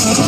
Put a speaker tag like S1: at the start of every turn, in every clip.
S1: Thank you.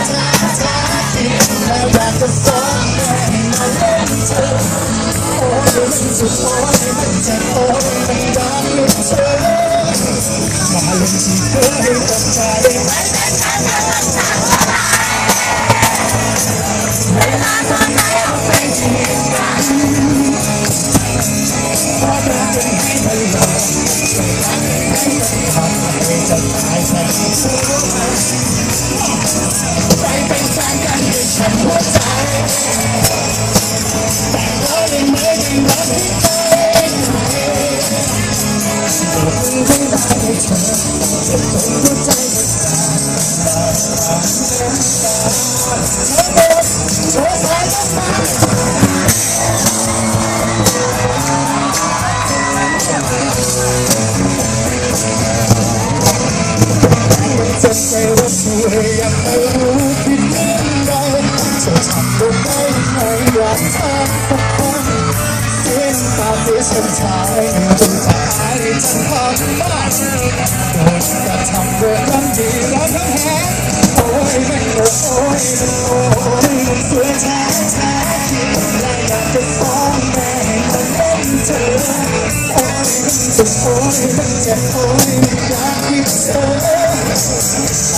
S1: i you. จะทำลได้ยังไงรักเธอทุกคนเสียนตาที่ฉันใช้จนตายจนทำบ้าโดนกระทำด้วยน้ำดีร้อนน้ำแห้งโอ้ยไม่โอ้ยมันโอ้ยมันเสีย้จแท้ที่มัไล่อยากจะฟ้องแม่มันเล่นเธอโอ้ยมันจะโอ้ยมันจะโอ้ยอยากคิดเธอ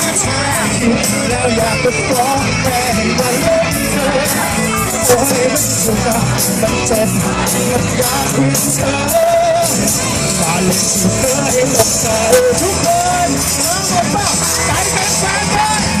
S1: แล้วอยากจะฟ้องแม่ให้มาเลิกเธอโอ้ยมันเจ็บมันเจ็บมันอยากคุยเธอมาเล่นเธอให้หลบตาทุกคนเธอหมดเปล่าใจเป็นแฟนเธอ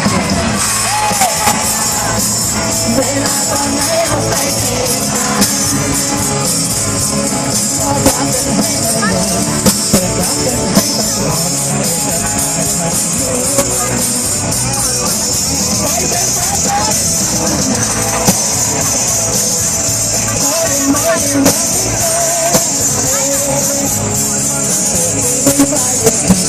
S1: Thank you.